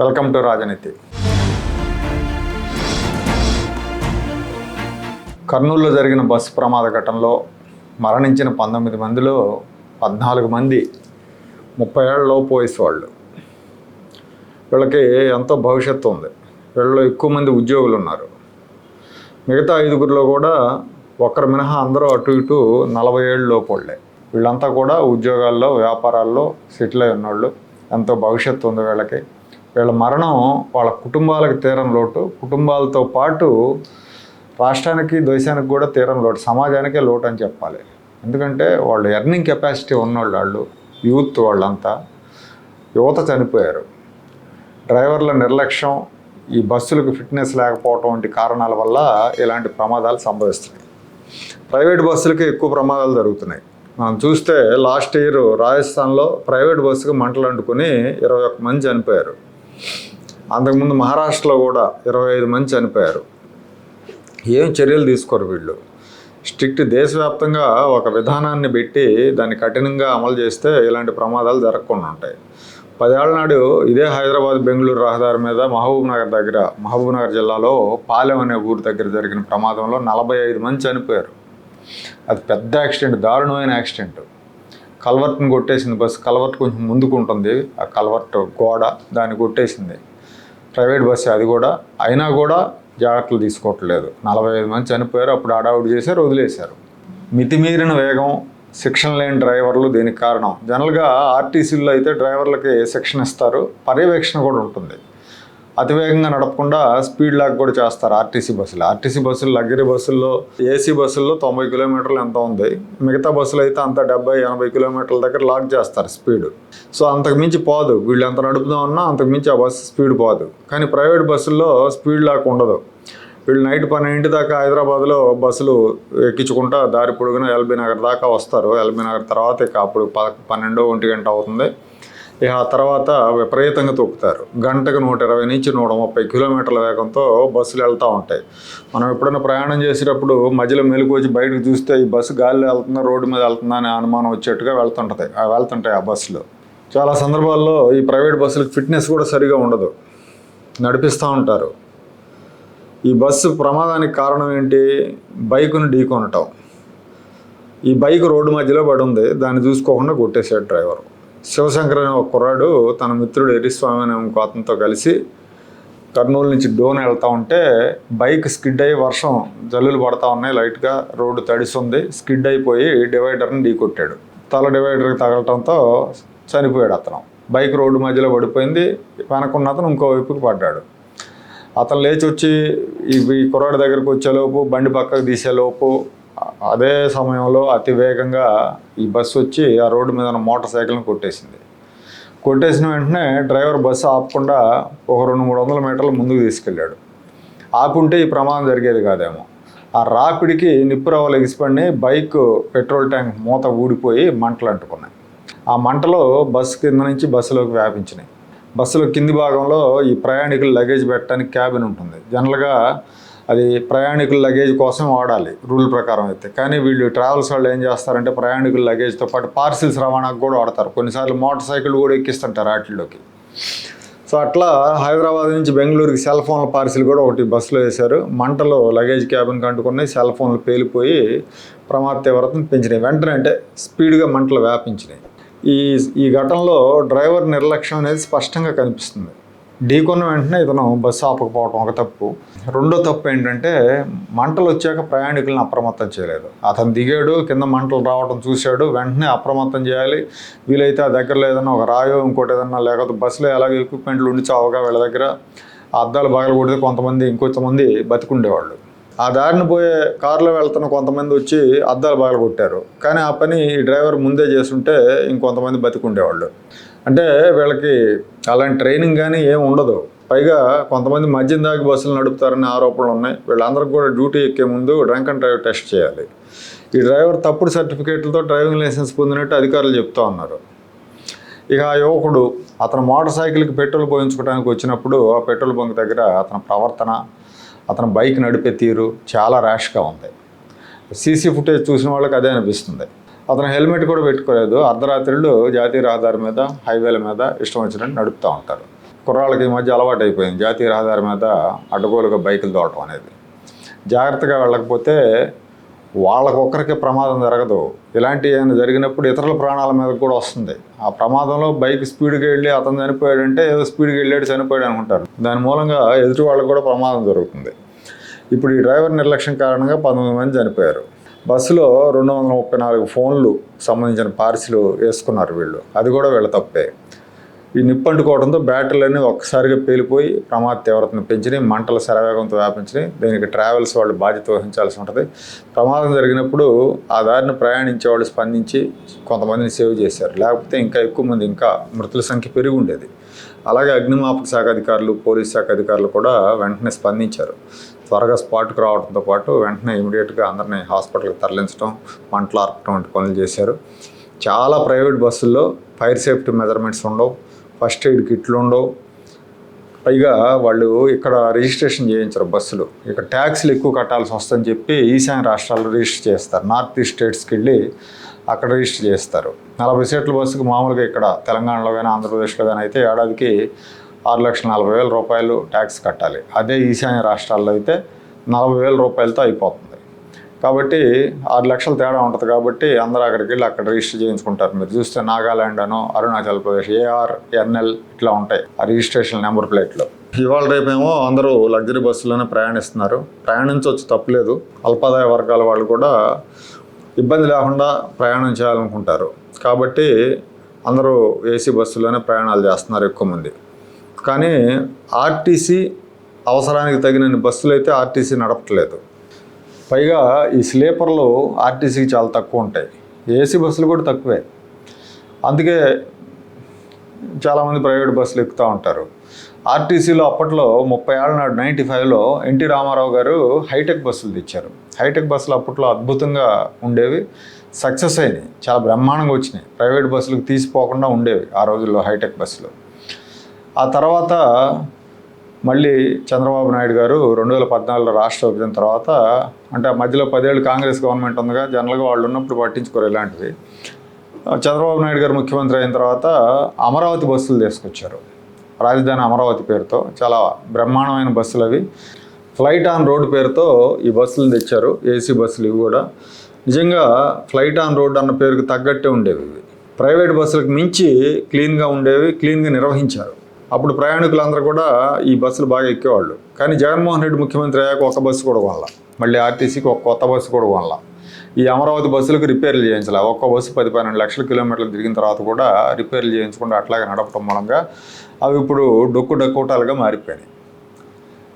Welcome to రాజనీతి. కర్నూలులో జరిగిన బస్సు ప్రమాద ఘటనలో మరణించిన పంతొమ్మిది మందిలో పద్నాలుగు మంది ముప్పై ఏళ్ళలోపు వయసు వాళ్ళు. వీళ్ళకి ఎంతో భవిష్యత్తు ఉంది. వీళ్ళలో ఎక్కువ మంది ఉద్యోగులు ఉన్నారు. మిగతా ఐదుగురిలో కూడా ఒక్కరు మినహా అందరూ అటు ఇటు నలభై ఏళ్ళలోపు వాళ్ళే. వీళ్ళంతా కూడా ఉద్యోగాల్లో వ్యాపారాల్లో సెటిల్ అయి ఉన్నోళ్ళు. ఎంతో భవిష్యత్తు ఉంది వీళ్ళకి. వీళ్ళ మరణం వాళ్ళ కుటుంబాలకు తీరం లోటు. కుటుంబాలతో పాటు రాష్ట్రానికి దేశానికి కూడా తీరం లోటు. సమాజానికే లోటు అని చెప్పాలి. ఎందుకంటే వాళ్ళు ఎర్నింగ్ కెపాసిటీ ఉన్నోళ్ళు వాళ్ళు యూత్ వాళ్ళంతా. యువత చనిపోయారు. డ్రైవర్ల నిర్లక్ష్యం ఈ బస్సులకు ఫిట్నెస్ లేకపోవటం వంటి కారణాల వల్ల ఇలాంటి ప్రమాదాలు సంభవిస్తున్నాయి. ప్రైవేట్ బస్సులకి ఎక్కువ ప్రమాదాలు జరుగుతున్నాయి. మనం చూస్తే లాస్ట్ ఇయర్ రాజస్థాన్లో ప్రైవేట్ బస్సుకు మంటలు అంటుకుని ఇరవై ఒక్క మంది చనిపోయారు. అంతకుముందు మహారాష్ట్రలో కూడా ఇరవై ఐదు మంది చనిపోయారు. ఏం చర్యలు తీసుకోరు వీళ్ళు? స్ట్రిక్ట్ దేశవ్యాప్తంగా ఒక విధానాన్ని పెట్టి దాన్ని కఠినంగా అమలు చేస్తే ఇలాంటి ప్రమాదాలు జరగకుండా ఉంటాయి. పదేళ్ళ నాడు ఇదే హైదరాబాద్ బెంగళూరు రహదారి మీద మహబూబ్ నగర్ దగ్గర మహబూబ్ నగర్ జిల్లాలో పాలెం అనే ఊరు దగ్గర జరిగిన ప్రమాదంలో నలభై ఐదు మంది చనిపోయారు. అది పెద్ద యాక్సిడెంట్ దారుణమైన యాక్సిడెంట్. కల్వర్ట్ని కొట్టేసింది బస్సు కల్వర్ట్ కొంచెం ముందుకు ఉంటుంది ఆ కల్వర్ట్ గోడ దాన్ని కొట్టేసింది. ప్రైవేట్ బస్సు అది కూడా. అయినా కూడా జాగ్రత్తలు తీసుకోవట్లేదు. నలభై ఐదు మంది చనిపోయారు. అప్పుడు అడావుడు చేశారు వదిలేశారు. మితిమీరిన వేగం శిక్షణ లేని డ్రైవర్లు దీనికి కారణం. జనరల్గా ఆర్టీసీల్లో అయితే డ్రైవర్లకి శిక్షణ ఇస్తారు. పర్యవేక్షణ కూడా ఉంటుంది. అతివేగంగా నడపకుండా స్పీడ్ లాక్ కూడా చేస్తారు ఆర్టీసీ బస్సులు. ఆర్టీసీ బస్సులు లగ్జరీ బస్సుల్లో ఏసీ బస్సుల్లో తొంభై కిలోమీటర్లు ఎంత ఉంది? మిగతా బస్సులు అయితే అంత డెబ్బై ఎనభై కిలోమీటర్ల దగ్గర లాక్ చేస్తారు స్పీడ్. సో అంతకు మించి పోదు. వీళ్ళు ఎంత నడుపుదామన్నా అంతకు మించి ఆ బస్సు స్పీడ్ పోదు. కానీ ప్రైవేట్ బస్సుల్లో స్పీడ్ లాక్ ఉండదు. వీళ్ళు నైట్ పన్నెండింటి దాకా హైదరాబాద్లో బస్సులు ఎక్కించుకుంటా దారి పొడుగున ఎల్బీ నగర్ దాకా వస్తారు. ఎల్బీ నగర్ తర్వాత ఇక అప్పుడు ప పన్నెండో ఒంటి గంట అవుతుంది. ఇక ఆ తర్వాత విపరీతంగా తొక్కుతారు. గంటకు నూట ఇరవై నుంచి నూట ముప్పై కిలోమీటర్ల వేగంతో బస్సులు వెళ్తూ ఉంటాయి. మనం ఎప్పుడైనా ప్రయాణం చేసేటప్పుడు మధ్యలో మెలకు వచ్చి బయటకు చూస్తే ఈ బస్సు గాలిలో వెళ్తుందా రోడ్డు మీద వెళ్తుందా అనే అనుమానం వచ్చేట్టుగా వెళ్తుంటుంది. ఆ వెళ్తుంటాయి ఆ బస్సులు. చాలా సందర్భాల్లో ఈ ప్రైవేట్ బస్సులకు ఫిట్నెస్ కూడా సరిగా ఉండదు. నడిపిస్తూ ఉంటారు. ఈ బస్సు ప్రమాదానికి కారణం ఏంటి? బైకును ఢీకొనటం. ఈ బైక్ రోడ్డు మధ్యలో పడి ఉంది. దాన్ని చూసుకోకుండా కొట్టేశాడు డ్రైవర్. శివశంకర్ అనే ఒక కుర్రాడు తన మిత్రుడు ఎరిస్వామి అనే ఇంకో అతనితో కలిసి కర్నూలు నుంచి డోన్ వెళ్తా ఉంటే బైక్ స్కిడ్ అయ్యి వర్షం జల్లులు పడతా ఉన్నాయి లైట్గా రోడ్డు తడిస్తుంది స్కిడ్ అయిపోయి డివైడర్ని ఢీకొట్టాడు తల డివైడర్కి తగలటంతో చనిపోయాడు అతను. బైక్ రోడ్డు మధ్యలో పడిపోయింది. వెనకున్న అతను ఇంకో వైపుకి పడ్డాడు. అతను లేచి వచ్చి ఈ కుర్రాడి దగ్గరకు వచ్చేలోపు బండి పక్కకు తీసేలోపు అదే సమయంలో అతి వేగంగా ఈ బస్సు వచ్చి ఆ రోడ్డు మీద ఉన్న మోటార్ సైకిల్ని కొట్టేసింది. కొట్టేసిన వెంటనే డ్రైవర్ బస్సు ఆపకుండా ఒక రెండు మూడు వందల మీటర్లు ముందుకు తీసుకెళ్ళాడు. ఆపుంటే ఈ ప్రమాదం జరిగేది కాదేమో. ఆ రాపిడికి నిప్పురవ్వలు ఎగిసిపడి బైక్ పెట్రోల్ ట్యాంక్ మూత ఊడిపోయి మంటలు అంటుకున్నాయి. ఆ మంటలు బస్సు కింద నుంచి బస్సులోకి వ్యాపించినాయి. బస్సులో కింది భాగంలో ఈ ప్రయాణికులు లగేజ్ పెట్టడానికి క్యాబిన్ ఉంటుంది. జనరల్గా అది ప్రయాణికుల లగేజ్ కోసం వాడాలి రూల్ ప్రకారం అయితే. కానీ వీళ్ళు ట్రావెల్స్ వాళ్ళు ఏం చేస్తారంటే ప్రయాణికుల లగేజ్తో పాటు పార్సిల్స్ రవాణాకు కూడా వాడతారు. కొన్నిసార్లు మోటార్ సైకిల్ కూడా ఎక్కిస్తుంటారు వాటిల్లోకి సో అట్లా హైదరాబాద్ నుంచి బెంగళూరుకి సెల్ ఫోన్ల పార్సిల్ కూడా ఒకటి బస్సులో వేశారు. మంటలో లగేజ్ క్యాబిన్కి అంటుకున్నాయి సెల్ ఫోన్లు పేలిపోయి ప్రమాద తీవ్రతను పెంచినాయి. వెంటనే అంటే స్పీడ్గా మంటలు వ్యాపించినాయి. ఈ ఈ ఘటనలో డ్రైవర్ నిర్లక్ష్యం అనేది స్పష్టంగా కనిపిస్తుంది. ఢీకొన్న వెంటనే ఇతను బస్సు ఆపకపోవడం ఒక తప్పు. రెండో తప్పు ఏంటంటే మంటలు వచ్చాక ప్రయాణికులను అప్రమత్తం చేయలేదు. అతను దిగాడు కింద మంటలు రావడం చూశాడు వెంటనే అప్రమత్తం చేయాలి. వీలైతే ఆ దగ్గరలో ఏదైనా ఒక రాయో ఇంకోటి ఏదన్నా లేకపోతే బస్సులో ఎలాగ ఎక్విప్మెంట్లు ఉండి చావుగా వీళ్ళ దగ్గర అద్దాలు బాగా కొడితే కొంతమంది ఇంకొంతమంది బతికుండేవాళ్ళు. ఆ దారిని పోయే కారులో వెళ్తున్న కొంతమంది వచ్చి అద్దాలు బాగా కొట్టారు కానీ ఆ పని ఈ డ్రైవర్ ముందే చేస్తుంటే ఇంకొంతమంది బతికుండేవాళ్ళు. అంటే వీళ్ళకి అలాంటి ట్రైనింగ్ కానీ ఏం ఉండదు. పైగా కొంతమంది మద్యం దాగి బస్సులు నడుపుతారనే ఆరోపణలు ఉన్నాయి. వీళ్ళందరికీ కూడా డ్యూటీ ఎక్కే ముందు డ్రంక్ అండ్ డ్రైవ్ టెస్ట్ చేయాలి. ఈ డ్రైవర్ తప్పుడు సర్టిఫికేట్లతో డ్రైవింగ్ లైసెన్స్ పొందినట్టు అధికారులు చెప్తా ఉన్నారు. ఇక ఆ యువకుడు అతను మోటార్ సైకిల్కి పెట్రోల్ పోయించుకోవడానికి వచ్చినప్పుడు ఆ పెట్రోల్ బంక్ దగ్గర అతని ప్రవర్తన అతను బైక్ నడిపే తీరు చాలా ర్యాష్గా ఉంది. సీసీ ఫుటేజ్ చూసిన వాళ్ళకి అదే అనిపిస్తుంది. అతను హెల్మెట్ కూడా పెట్టుకోలేదు. అర్ధరాత్రులు జాతీయ రహదారి మీద హైవేల మీద ఇష్టం వచ్చినట్టు నడుపుతూ ఉంటారు. కుర్రాళ్ళకి ఈ మధ్య అలవాటు అయిపోయింది. జాతీయ రహదారి మీద అడ్డగోలుగా బైకులు తోడటం అనేది. జాగ్రత్తగా వెళ్ళకపోతే వాళ్ళకొక్కరికి ప్రమాదం జరగదు. ఇలాంటి ఏమైనా జరిగినప్పుడు ఇతరుల ప్రాణాల మీద కూడా వస్తుంది. ఆ ప్రమాదంలో బైక్ స్పీడ్గా వెళ్ళి అతను చనిపోయాడంటే ఏదో స్పీడ్గా వెళ్ళాడు చనిపోయాడు అనుకుంటారు. దాని మూలంగా ఎదుటి వాళ్ళకు కూడా ప్రమాదం జరుగుతుంది. ఇప్పుడు ఈ డ్రైవర్ నిర్లక్ష్యం కారణంగా పంతొమ్మిది మంది చనిపోయారు. బస్సులో రెండు వందల ముప్పై నాలుగు ఫోన్లు సంబంధించిన పార్సిలు వేసుకున్నారు వీళ్ళు. అది కూడా వీళ్ళ తప్పే. ఈ నిప్పు అంటుకోవడంతో బ్యాటరీలన్నీ ఒక్కసారిగా పేలిపోయి ప్రమాద తీవ్రతను పెంచినాయి మంటల శరవేగంతో వ్యాపించినాయి. దీనికి ట్రావెల్స్ వాళ్ళు బాధ్యత వహించాల్సి ఉంటుంది. ప్రమాదం జరిగినప్పుడు ఆ దారిని ప్రయాణించే వాళ్ళు స్పందించి కొంతమందిని సేవ్ చేశారు. లేకపోతే ఇంకా ఎక్కువ మంది ఇంకా మృతుల సంఖ్య పెరిగి ఉండేది అలాగే అగ్నిమాపక శాఖ అధికారులు పోలీస్ శాఖ అధికారులు కూడా వెంటనే స్పందించారు. త్వరగా స్పాట్కి రావడంతో పాటు వెంటనే ఇమీడియట్గా అందరినీ హాస్పిటల్కి తరలించడం మంటలు ఆర్పడం వంటి పనులు చేశారు. చాలా ప్రైవేట్ బస్సుల్లో ఫైర్ సేఫ్టీ మెజర్మెంట్స్ ఉండవు. ఫస్ట్ ఎయిడ్ కిట్లు ఉండవు. పైగా వాళ్ళు ఇక్కడ రిజిస్ట్రేషన్ చేయించరు బస్సులు. ఇక్కడ ట్యాక్స్లు ఎక్కువ కట్టాల్సి వస్తుందని చెప్పి ఈశాన్య రాష్ట్రాల్లో రిజిస్టర్ చేస్తారు. నార్త్ ఈస్ట్ స్టేట్స్కి వెళ్ళి అక్కడ రిజిస్టర్ చేస్తారు. నలభై సీట్ల బస్సుకు మామూలుగా ఇక్కడ తెలంగాణలో కానీ ఆంధ్రప్రదేశ్లో కానీ అయితే ఏడాదికి ఆరు లక్షల నలభై వేల రూపాయలు ట్యాక్స్ కట్టాలి. అదే ఈశాన్య రాష్ట్రాల్లో అయితే నలభై వేల రూపాయలతో అయిపోతుంది. కాబట్టి ఆరు లక్షల తేడా ఉంటుంది కాబట్టి అందరూ అక్కడికి వెళ్ళి అక్కడ రిజిస్టర్ చేయించుకుంటారు. మీరు చూస్తే నాగాలాండ్ అను అరుణాచల్ ప్రదేశ్ ఏఆర్ ఎన్ఎల్ ఇట్లా ఉంటాయి ఆ రిజిస్ట్రేషన్ నెంబర్ ప్లేట్లో. ఇవాళ రేపేమో అందరూ లగ్జరీ బస్సులోనే ప్రయాణిస్తున్నారు. ప్రయాణించవచ్చు తప్పలేదు. అల్పాదాయ వర్గాల వాళ్ళు కూడా ఇబ్బంది లేకుండా ప్రయాణం చేయాలనుకుంటారు. కాబట్టి అందరూ ఏసీ బస్సులోనే ప్రయాణాలు చేస్తున్నారు ఎక్కువ మంది. కానీ ఆర్టీసీ అవసరానికి తగినన్ని బస్సులు అయితే ఆర్టీసీ నడపట్లేదు. పైగా ఈ స్లీపర్లు ఆర్టీసీకి చాలా తక్కువ ఉంటాయి. ఏసీ బస్సులు కూడా తక్కువే. అందుకే చాలామంది ప్రైవేట్ బస్సులు ఎక్కుతూ ఉంటారు. ఆర్టీసీలో అప్పట్లో ముప్పై ఏళ్ళ నాడు నైంటీ ఫైవ్లో ఎన్టీ రామారావు గారు హైటెక్ బస్సులు తెచ్చారు. హైటెక్ బస్సులు అప్పట్లో అద్భుతంగా ఉండేవి. సక్సెస్ అయినాయి. చాలా బ్రహ్మాండంగా వచ్చినాయి. ప్రైవేట్ బస్సులకు తీసిపోకుండా ఉండేవి ఆ రోజుల్లో హైటెక్ బస్సులు. ఆ తర్వాత మళ్ళీ చంద్రబాబు నాయుడు గారు రెండు వేల పద్నాలుగులో రాష్ట్ర విభజన తర్వాత అంటే మధ్యలో పదేళ్ళు కాంగ్రెస్ గవర్నమెంట్ ఉందిగా జనరల్గా వాళ్ళు ఉన్నప్పుడు పట్టించుకోరు ఇలాంటిది. చంద్రబాబు నాయుడు గారు ముఖ్యమంత్రి అయిన తర్వాత అమరావతి బస్సులు తీసుకొచ్చారు. రాజధాని అమరావతి పేరుతో చాలా బ్రహ్మాండమైన బస్సులు అవి. ఫ్లైట్ ఆన్ రోడ్ పేరుతో ఈ బస్సులు తెచ్చారు ఏసీ బస్సులు ఇవి కూడా. నిజంగా ఫ్లైట్ ఆన్ రోడ్ అన్న పేరుకు తగ్గట్టే ఉండేవి ఇవి. ప్రైవేట్ బస్సులకు మించి క్లీన్గా ఉండేవి క్లీన్గా నిర్వహించారు. అప్పుడు ప్రయాణికులందరూ కూడా ఈ బస్సులు బాగా ఎక్కేవాళ్ళు. కానీ జగన్మోహన్ రెడ్డి ముఖ్యమంత్రి అయ్యాక ఒక బస్సు కూడా కొనాల. మళ్ళీ ఆర్టీసీకి ఒక కొత్త బస్సు కూడా కొనాల. ఈ అమరావతి బస్సులకు రిపేర్లు చేయించాలి. ఒక్క బస్సు పది పన్నెండు లక్షల కిలోమీటర్లు తిరిగిన తర్వాత కూడా రిపేర్లు చేయించకుండా అట్లాగే నడపడం మూలంగా అవి ఇప్పుడు డొక్కు డొక్కుటాలుగా మారిపోయినాయి.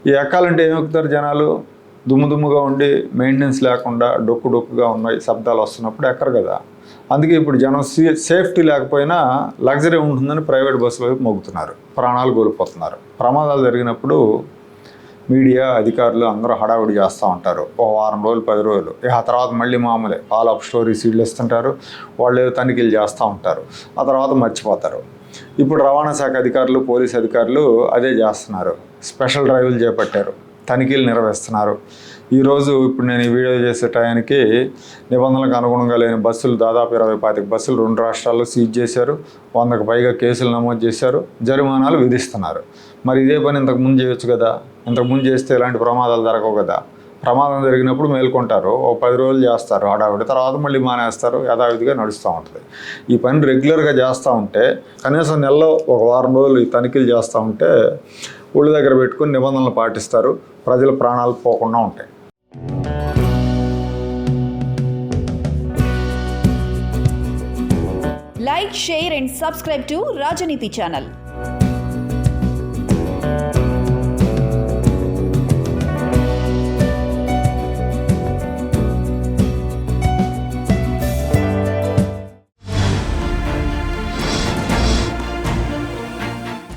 ఈ ఎక్కాలంటే ఏం ఎక్కుతారు జనాలు? దుమ్ము దుమ్ముగా ఉండి మెయింటెనెన్స్ లేకుండా డొక్కు డొక్కుగా ఉన్నాయి శబ్దాలు వస్తున్నప్పుడు ఎక్కరు కదా. అందుకే ఇప్పుడు జనం సేఫ్టీ లేకపోయినా లగ్జరీ ఉంటుందని ప్రైవేట్ బస్సుల వైపు ప్రాణాలు కోల్పోతున్నారు. ప్రమాదాలు జరిగినప్పుడు మీడియా అధికారులు అందరూ హడావిడి చేస్తూ ఉంటారు. ఒక వారం రోజులు పది రోజులు. ఇక ఆ తర్వాత మళ్ళీ మామూలే. ఫాలో ఆఫ్ స్టోరీ సీడ్లు ఇస్తుంటారు. వాళ్ళు ఏదో తనిఖీలు చేస్తూ ఉంటారు. ఆ తర్వాత మర్చిపోతారు. ఇప్పుడు రవాణా శాఖ అధికారులు పోలీస్ అధికారులు అదే చేస్తున్నారు. స్పెషల్ డ్రైవ్లు చేపట్టారు. తనిఖీలు నిర్వహిస్తున్నారు. ఈరోజు ఇప్పుడు నేను ఈ వీడియో చేసే టయానికి నిబంధనలకు అనుగుణంగా లేని బస్సులు దాదాపు ఇరవై పాతిక బస్సులు రెండు రాష్ట్రాల్లో సీజ్ చేశారు. వందకు పైగా కేసులు నమోదు చేశారు. జరిమానాలు విధిస్తున్నారు. మరి ఇదే పని ఇంతకు ముందు చేయొచ్చు కదా? ఇంతకు ముందు చేస్తే ఇలాంటి ప్రమాదాలు జరగవు కదా? ప్రమాదం జరిగినప్పుడు మేల్కొంటారు. ఓ పది రోజులు చేస్తారు. హడావిడి తర్వాత మళ్ళీ మానేస్తారు. యథావిధిగా నడుస్తూ ఉంటుంది. ఈ పని రెగ్యులర్గా చేస్తూ ఉంటే కనీసం నెలలో ఒక వారం రోజులు ఈ తనిఖీలు చేస్తూ ఉంటే ఒళ్ళు దగ్గర పెట్టుకుని నిబంధనలు పాటిస్తారు. ప్రజల ప్రాణాలు పోకుండా ఉంటాయి. Like share and subscribe to Rajneeti channel